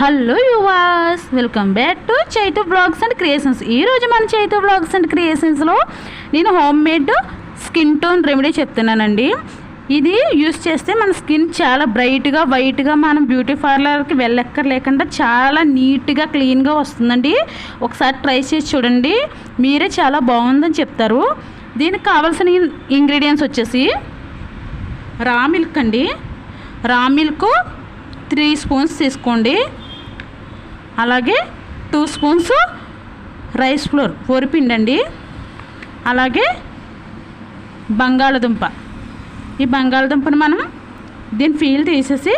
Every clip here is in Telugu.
Hello యువాస్ welcome back to Chaitu blogs and creations. ఈరోజు మన చైతు బ్లాగ్స్ అండ్ క్రియేషన్స్లో నేను home made skin tone remedy చెప్తున్నానండి. ఇది యూస్ చేస్తే మన స్కిన్ చాలా బ్రైట్గా వైట్గా మనం బ్యూటీ పార్లర్కి వెళ్ళక్కర్ లేకుండా చాలా నీట్గా క్లీన్గా వస్తుందండి. ఒకసారి ట్రై చేసి చూడండి. మీరే చాలా బాగుందని చెప్తారు. దీనికి కావాల్సిన ఇంగ్రీడియంట్స్ వచ్చేసి రా మిల్క్ అండి. రా మిల్క్ త్రీ స్పూన్స్ తీసుకోండి. అలాగే టూ స్పూన్స్ రైస్ ఫ్లోర్ వరిపిండి అండి అలాగే బంగాళదుంప. ఈ బంగాళదుంపను మనం దీని ఫీల్ తీసేసి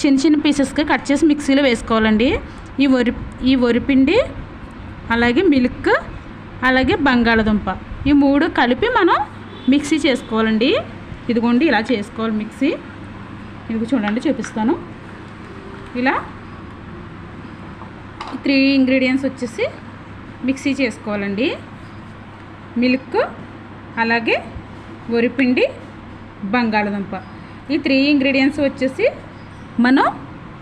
చిన్న చిన్న పీసెస్గా కట్ చేసి మిక్సీలో వేసుకోవాలండి. ఈ వరి ఈ వరిపిండి అలాగే మిల్క్ అలాగే బంగాళదుంప. ఈ మూడు కలిపి మనం మిక్సీ చేసుకోవాలండి. ఇదిగోండి ఇలా చేసుకోవాలి మిక్సీ. ఇది చూడండి చూపిస్తాను. ఇలా త్రీ ఇంగ్రీడియంట్స్ వచ్చేసి మిక్సీ చేసుకోవాలండి. మిల్క్ అలాగే వరిపిండి బంగాళదుంప. ఈ త్రీ ఇంగ్రీడియంట్స్ వచ్చేసి మనం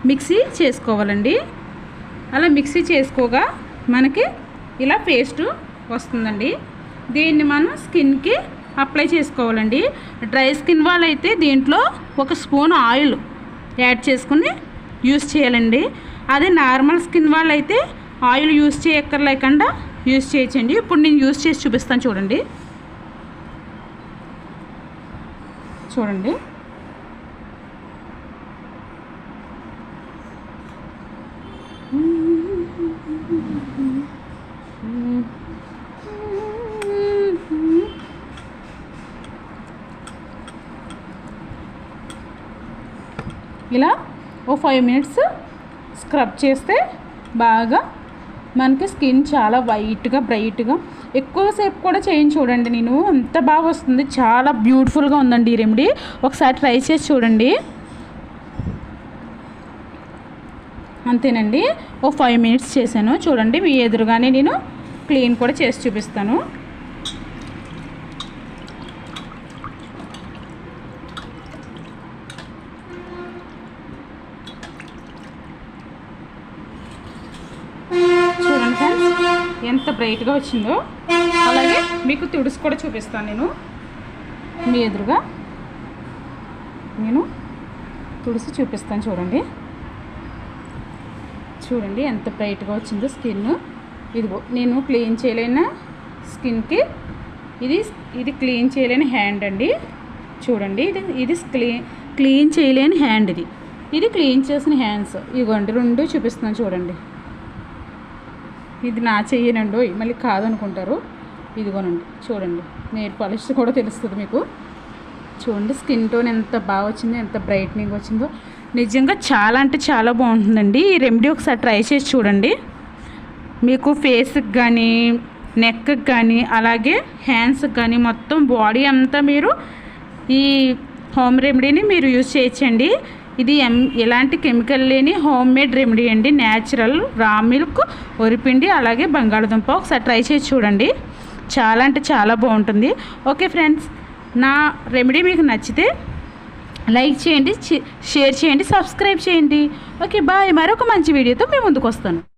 మిక్సీ చేసుకోవాలండి. అలా మిక్సీ చేసుకోగా మనకి ఇలా పేస్ట్ వస్తుందండి. దీన్ని మనం స్కిన్కి అప్లై చేసుకోవాలండి. డ్రై స్కిన్ వాళ్ళైతే దీంట్లో ఒక స్పూన్ ఆయిల్ యాడ్ చేసుకుని యూస్ చేయాలండి. అదే నార్మల్ స్కిన్ వాళ్ళైతే ఆయిల్ యూస్ చేయక్కర్లేకుండా యూస్ చేయొచ్చండి. ఇప్పుడు నేను యూస్ చేసి చూపిస్తాను చూడండి. చూడండి. ఇలా ఓ ఫైవ్ మినిట్స్ స్క్రబ్ చేస్తే బాగా మనకి స్కిన్ చాలా వైట్గా బ్రైట్గా. ఎక్కువసేపు కూడా చేయండి చూడండి నేను. అంత బాగా వస్తుంది. చాలా బ్యూటిఫుల్గా ఉందండి ఈ రెమెడీ. ఒకసారి ట్రై చేసి చూడండి. అంతేనండి. ఓ ఫైవ్ మినిట్స్ చేశాను. చూడండి మీ ఎదురుగానే నేను క్లీన్ కూడా చేసి చూపిస్తాను చూడండి ఫ్రెండ్స్ ఎంత బ్రైట్గా వచ్చిందో అలాగే మీకు తుడుసు కూడా చూపిస్తాను నేను. మీ ఎదురుగా నేను తుడిసి చూపిస్తాను చూడండి. చూడండి ఎంత బ్రైట్గా వచ్చిందో స్కిన్ ఇదిగో నేను క్లీన్ చేయలేని స్కిన్కి ఇది ఇది క్లీన్ చేయలేని హ్యాండ్ అండి. చూడండి ఇది ఇది క్లీన్ క్లీన్ చేయలేని హ్యాండ్ ఇది. ఇది క్లీన్ చేసిన హ్యాండ్స్ ఇదిగోండి రెండు చూపిస్తున్నాను చూడండి. ఇది నా చెయ్యనండి మళ్ళీ కాదనుకుంటారు. ఇదిగోనండి చూడండి. నేర్ పాలిష్ కూడా తెలుస్తుంది మీకు. చూడండి స్కిన్ టోన్ ఎంత బాగా వచ్చిందో ఎంత బ్రైట్నింగ్ వచ్చిందో. నిజంగా చాలా అంటే చాలా బాగుంటుందండి. ఈ రెమెడీ ఒకసారి ట్రై చేసి చూడండి. మీకు ఫేస్కి కానీ నెక్కి కానీ అలాగే హ్యాండ్స్కి కానీ మొత్తం బాడీ అంతా మీరు ఈ హోమ్ రెమెడీని మీరు యూజ్ చేయొచ్చండి. ఇది ఎం ఎలాంటి కెమికల్ లేని హోమ్ మేడ్ రెమెడీ అండి. న్యాచురల్ రా మిల్క్ వరిపిండి అలాగే బంగాళదుంప. ఒకసారి ట్రై చేసి చూడండి. చాలా అంటే చాలా బాగుంటుంది. ఓకే ఫ్రెండ్స్ నా రెమెడీ మీకు నచ్చితే లైక్ చేయండి షేర్ చేయండి సబ్స్క్రైబ్ చేయండి. Okay bye. మరొక మంచి వీడియోతో మేము ముందుకు వస్తాను.